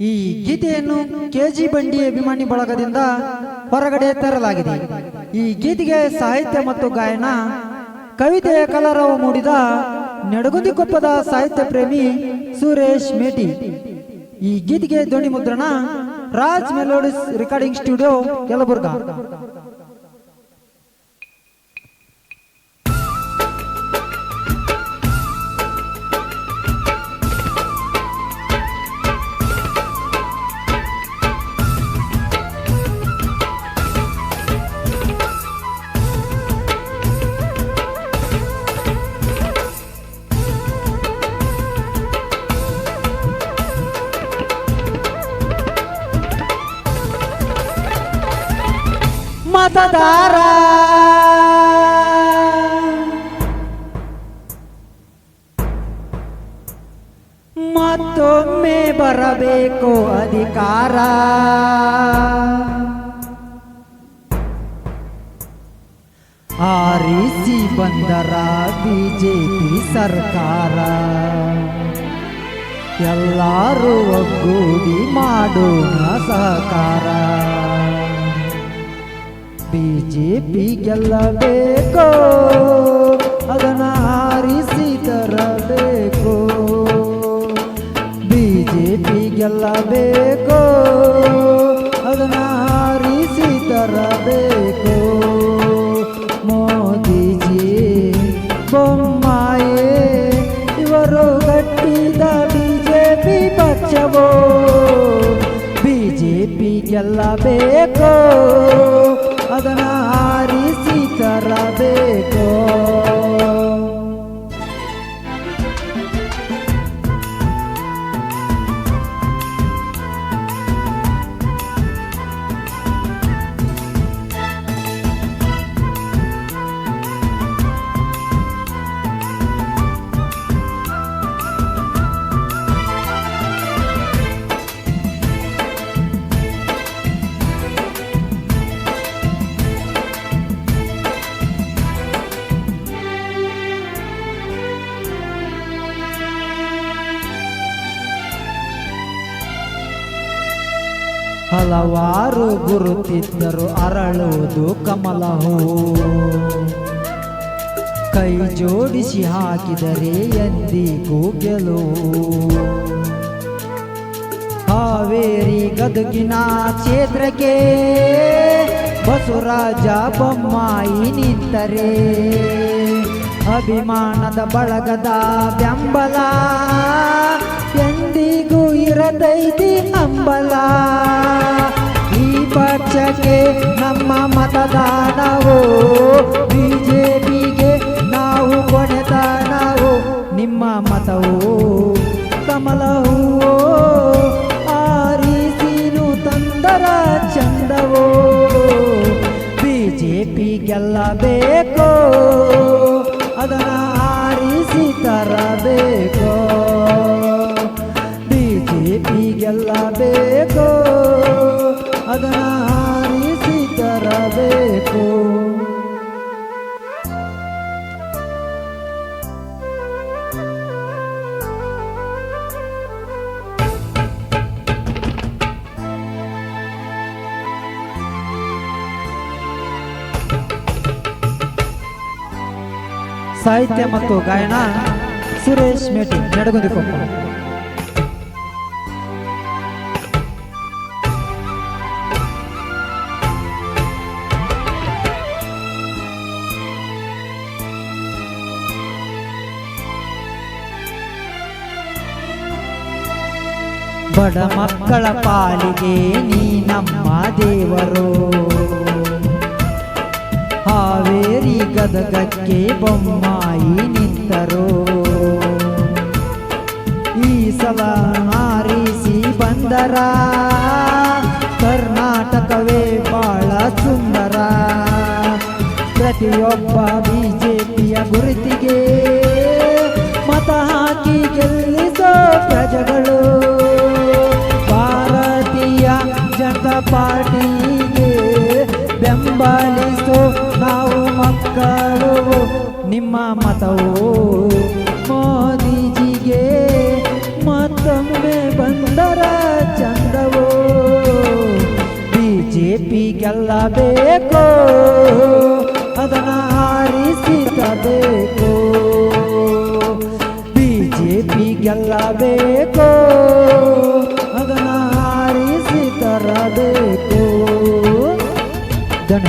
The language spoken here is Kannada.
ಈ ಗೀತೆಯನ್ನು ಕೆಜಿ ಬಂಡಿ ಅಭಿಮಾನಿ ಬಳಗದಿಂದ ಹೊರಗಡೆ ತರಲಾಗಿದೆ. ಈ ಗೀತೆಗೆ ಸಾಹಿತ್ಯ ಮತ್ತು ಗಾಯನ ಕವಿತೆಯ ಕಲರವ ಮೂಡಿದ ನೆಡಗುಂದಿಕೊಪ್ಪದ ಸಾಹಿತ್ಯ ಪ್ರೇಮಿ ಸುರೇಶ್ ಮೇಟಿ. ಈ ಗೀತೆಗೆ ಧ್ವನಿ ಮುದ್ರಣ Raj melodies recording studio Yelburga. ಮತದಾರ ಮತ್ತೊಮ್ಮೆ ಬರಬೇಕು ಅಧಿಕಾರ. ಆರಿಸಿ ಬಂದರ ಬಿಜೆಪಿ ಸರ್ಕಾರ. ಎಲ್ಲರೂ ಒಗ್ಗೂಡಿ ಮಾಡೋಣ ಸಹಕಾರ. ಬಿಜೆಪಿ ಗೆಲ್ಲಬೇಕೋ ಅದನ್ನ ಆರಿಸಿ ತರಬೇಕು? ಬಿಜೆಪಿ ಗೆಲ್ಲಬೇಕೋ ಅದನ್ನ ಆರಿಸಿ ತರಬೇಕು? ಮೋದಿಜಿ, ಬೊಮ್ಮಾಯೇ, ಇವರು ಗಟ್ಟಿದ ಬಿಜೆಪಿ ಪಕ್ಷವೋ? ಬಿಜೆಪಿ ಗೆಲ್ಲಬೇಕು ಅದನ್ನ ಆರಿಸಿ ತರಬೇಕು ಹಲವಾರು ಗುರುತಿದ್ದರು, ಅರಳುವುದು ಕಮಲ ಹೂ ಕೈ ಜೋಡಿಸಿ ಹಾಕಿದರೆ ಎಂದಿಗೂ ಗೆಲುವು. ಹಾವೇರಿ ಗದಗಿನ ಕ್ಷೇತ್ರಕ್ಕೆ ಬಸುರಾಜ ಬೊಮ್ಮಾಯಿ ನಿಂತರೆ. ಅಭಿಮಾನದ ಬಳಗದ ಬೆಂಬಲ ಎಂದಿಗೂ ಇರದೈತಿ ಅಂಬಲ. ಮತದಾನವು ಬಿಜೆಪಿಗೆ ನಾವು ಕೊನೆತನವು? ನಿಮ್ಮ ಮತವು? ಹೂವೋ? ಆರಿಸಿನು ತಂದರ ಚಂದವೋ? ಬಿಜೆಪಿ ಬೇಕೋ ಅದರ ಆರಿಸಿ ತರಬೇಕೋ? ಬಿಜೆಪಿ ಗೆಲ್ಲಬೇಕು? ಸಾಹಿತ್ಯ ಮತ್ತು ಗಾಯನ ಸುರೇಶ್ ಮೇಟಿ ನಡಗುಂದಿಕೊಪ್ಪ ಬಡ ಮಕ್ಕಳ ಪಾಲಿಗೆ ನೀ ನಮ್ಮ ದೇವರು. ಹಾವೇರಿ ಗದಗಕ್ಕೆ ಬೊಮ್ಮಾಯಿ ನಿಂತರು. ಈ ಸಲ ಆರಿಸಿ ಬಂದರ. ಕರ್ನಾಟಕವೇ ಬಹಳ ಸುಂದರ. ಪ್ರತಿಯೊಬ್ಬ ಬಿಜೆಪಿಯ ಗುರುತಿಗೆ ಮತ ಹಾಕಿ ಗೆಲ್ಲಿಸೋ ಪ್ರಜೆಗಳು. ನಿಮ್ಮ ಮತವು ಮೋದಿಜಿಗೆ ಮತ್ತೊಮ್ಮೆ ಬಂದರ ಚಂದವು. ಬಿ ಜೆ ಪಿ ಗೆಲ್ಲಬೇಕು ಅದನ್ನು ಹಾರಿಸಿರಬೇಕು. ಬಿ ಜೆ ಪಿ ಗೆಲ್ಲಬೇಕು ಅದನ್ನು ಹಾರಿಸಿ ತರಬೇಕು ಜನ